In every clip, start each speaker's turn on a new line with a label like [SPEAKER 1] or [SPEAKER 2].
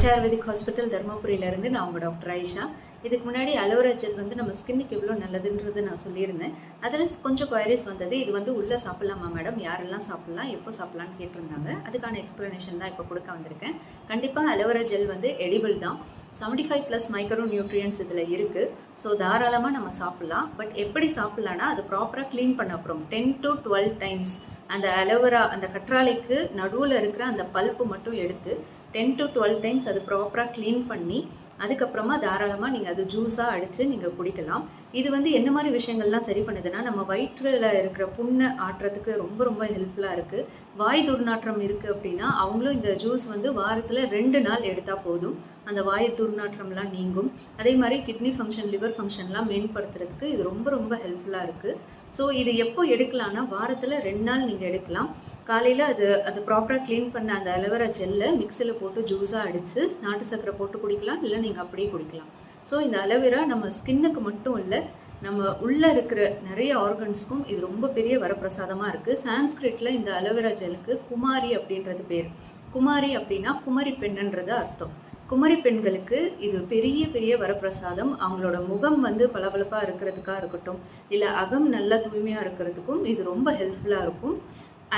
[SPEAKER 1] Ayesha ayurvedic hospital தர்மபுரியிலேருந்து நான் உங்கள் doctor Ayesha இதுக்கு முன்னாடி அலோவரா ஜெல் வந்து நம்ம ஸ்கின்னுக்கு எவ்வளோ நல்லதுன்றது நான் சொல்லியிருந்தேன். அதில் கொஞ்சம் குயரிஸ் வந்தது இது வந்து உள்ளே சாப்பிட்லாமா மேடம் யாரெல்லாம் சாப்பிட்லாம்? எப்போ சாப்பிட்லான்னு கேட்டிருந்தாங்க. அதுக்கான எக்ஸ்ப்ளனேஷன் தான் இப்போ கொடுக்க வந்திருக்கேன். கண்டிப்பாக அலோவரா ஜெல் வந்து எடிபிள் தான். Seventy five plus micro nutrients இதில் இருக்குது ஸோ தாராளமாக நம்ம சாப்பிட்லாம். பட் எப்படி சாப்பிட்லான்னா அது ப்ராப்பராக க்ளீன் பண்ண அப்புறம் டென் டு டுவெல் டைம்ஸ் அந்த அலோவரா அந்த கற்றாழைக்கு நடுவில் இருக்கிற அந்த பல்ப்பு மட்டும் எடுத்து டென் டு டுவெல் டைம்ஸ் அது ப்ராப்பராக க்ளீன் பண்ணி அதுக்கப்புறமா தாராளமாக நீங்கள் அது ஜூஸாக அடித்து நீங்கள் குடிக்கலாம். இது வந்து என்ன மாதிரி விஷயங்கள்லாம் சரி பண்ணுதுன்னா நம்ம வயிற்றில் இருக்கிற புண்ணை ஆட்டுறதுக்கு ரொம்ப ரொம்ப ஹெல்ப்ஃபுல்லாக இருக்குது வாய் துர்நாற்றம் இருக்குது அப்படின்னா அவங்களும் இந்த ஜூஸ் வந்து வாரத்தில் ரெண்டு நாள் எடுத்தால் போதும். அந்த வாய் துர்நாற்றம்லாம் நீங்கும். அதே மாதிரி கிட்னி ஃபங்க்ஷன் லிவர் ஃபங்க்ஷன்லாம் மேம்படுத்துறதுக்கு இது ரொம்ப ரொம்ப ஹெல்ப்ஃபுல்லாக இருக்குது ஸோ இது எப்போ எடுக்கலாம்னா வாரத்தில் ரெண்டு நாள் நீங்கள் எடுக்கலாம். காலையில் அது அது ப்ராப்பராக க்ளீன் பண்ண அந்த அலோவேரா ஜெல்லை மிக்சியில் போட்டு ஜூஸாக அடித்து நாட்டு சர்க்கரை போட்டு குடிக்கலாம் இல்லை நீங்கள் அப்படியே குடிக்கலாம். ஸோ இந்த அலோவேரா நம்ம ஸ்கின்னுக்கு மட்டும் இல்லை நம்ம உள்ளே இருக்கிற நிறைய ஆர்கன்ஸ்க்கும் இது ரொம்ப பெரிய வரப்பிரசாதமாக இருக்குது சான்ஸ்கிரிட்டில் இந்த அலோவேரா ஜெலுக்கு குமாரி அப்படின்றது பேர். குமாரி அப்படின்னா குமரி பெண்ணுன்றது அர்த்தம். குமரி பெண்களுக்கு இது பெரிய பெரிய வரப்பிரசாதம். அவங்களோட முகம் வந்து பளபளப்பாக இருக்கிறதுக்காக இருக்கட்டும் இல்லை அகம் நல்லா தூய்மையாக இருக்கிறதுக்கும் இது ரொம்ப ஹெல்ப்ஃபுல்லாக இருக்கும்.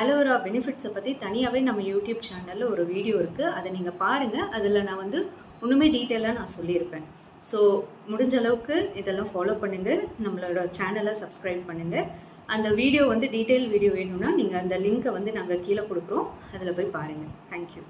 [SPEAKER 1] அலோவேரா பெனிஃபிட்ஸை பற்றி தனியாகவே நம்ம யூடியூப் சேனலில் ஒரு வீடியோ இருக்குது அதை நீங்கள் பாருங்கள் அதில் நான் வந்து ஒன்றுமே டீட்டெயிலாக நான் சொல்லியிருப்பேன். ஸோ முடிஞ்ச அளவுக்கு இதெல்லாம் ஃபாலோ பண்ணுங்கள் நம்மளோட சேனலை சப்ஸ்கிரைப் பண்ணுங்கள் அந்த வீடியோ வந்து டீட்டெயில் வீடியோ வேணும்னா நீங்கள் அந்த லிங்க்கை வந்து நாங்கள் கீழே கொடுக்குறோம். அதில் போய் பாருங்கள் தேங்க்யூ